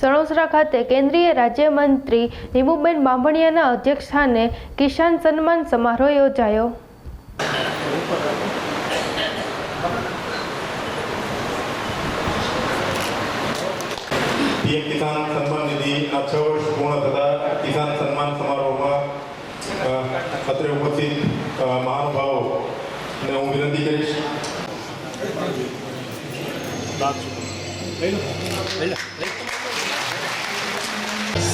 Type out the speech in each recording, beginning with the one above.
सौरसरा ખાતે केंद्रीय राज्य मंत्री नीमूबेन मांबणियाના અધ્યક્ષતાને કિસાન સન્માન સમારોહ યોજાયો બીએ કિસાન સન્માન દી 6 વર્ષ પૂર્ણ થતા કિસાન સન્માન સમારોહમાં પત્ર ઉપસ્થિત મહાનુભાવોને હું વિનંતી કરીશ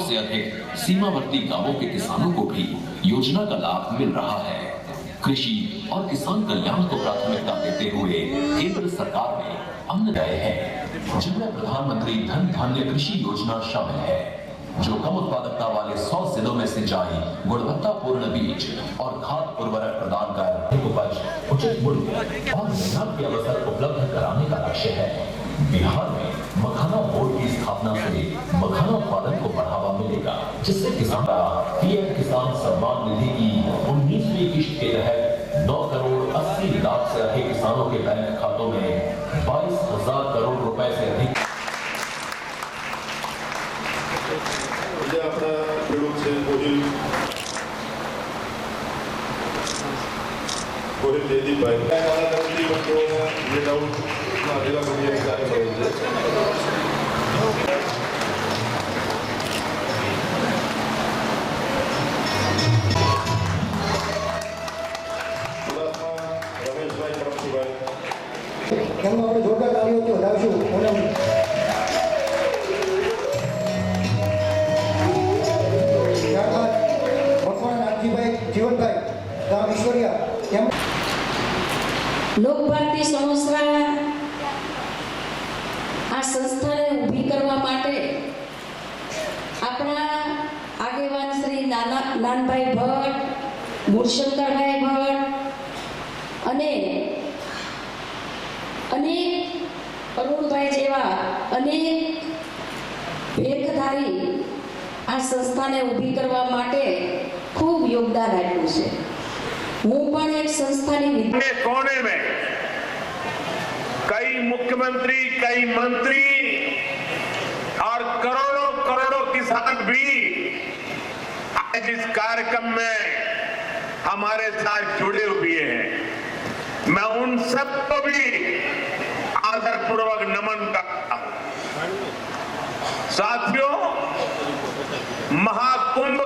सौ से अधिक सीमावर्ती गांवों के किसानों को भी योजना का लाभ मिल रहा है कृषि और किसान कल्याण को प्राथमिकता देते हुए केंद्र सरकार ने अन्न गए हैं जिनमें प्रधानमंत्री धन धान्य कृषि योजना शामिल है जो कम उत्पादकता वाले 100 जिलों में सिंचाई गुणवत्तापूर्ण बीज और खाद उर्वरक प्रदान कर उपज उचित मूल्य और मेहनत के अवसर उपलब्ध कराने का लक्ष्य है बिहार में मखाना बोर्ड की स्थापना से मखाना उत्पादन को जिससे किसान का पीएम किसान सम्मान निधि की उन्नीसवी किश्त के तहत नौ करोड़ अस्सी लाख से अधिक किसानों के बैंक खातों में बाईस हजार करोड़ रुपए से अधिक ये એમાં આપણે જોરદાર આ સંસ્થાને ઊભી કરવા માટે આપણા આગેવાન શ્રી નાના નાનભાઈ ભટ્ટ ગુણશંકરભાઈ ભટ્ટ અને અનેક અરુણભાઈ જેવા અનેક ભેખધારી આ સંસ્થાને ઊભી કરવા માટે ખૂબ યોગદાન આપ્યું છે હું પણ એક સંસ્થાની કોને મેં કઈ મુખ્યમંત્રી કઈ મંત્રી और કરોડો કરોડો કિસાન ભી આજ इस कार्यक्रम में हमारे साथ जुड़े हुए हैं मैं उन सबको भी आदर पूर्वक नमन करता हूं साथियों महाकुंभ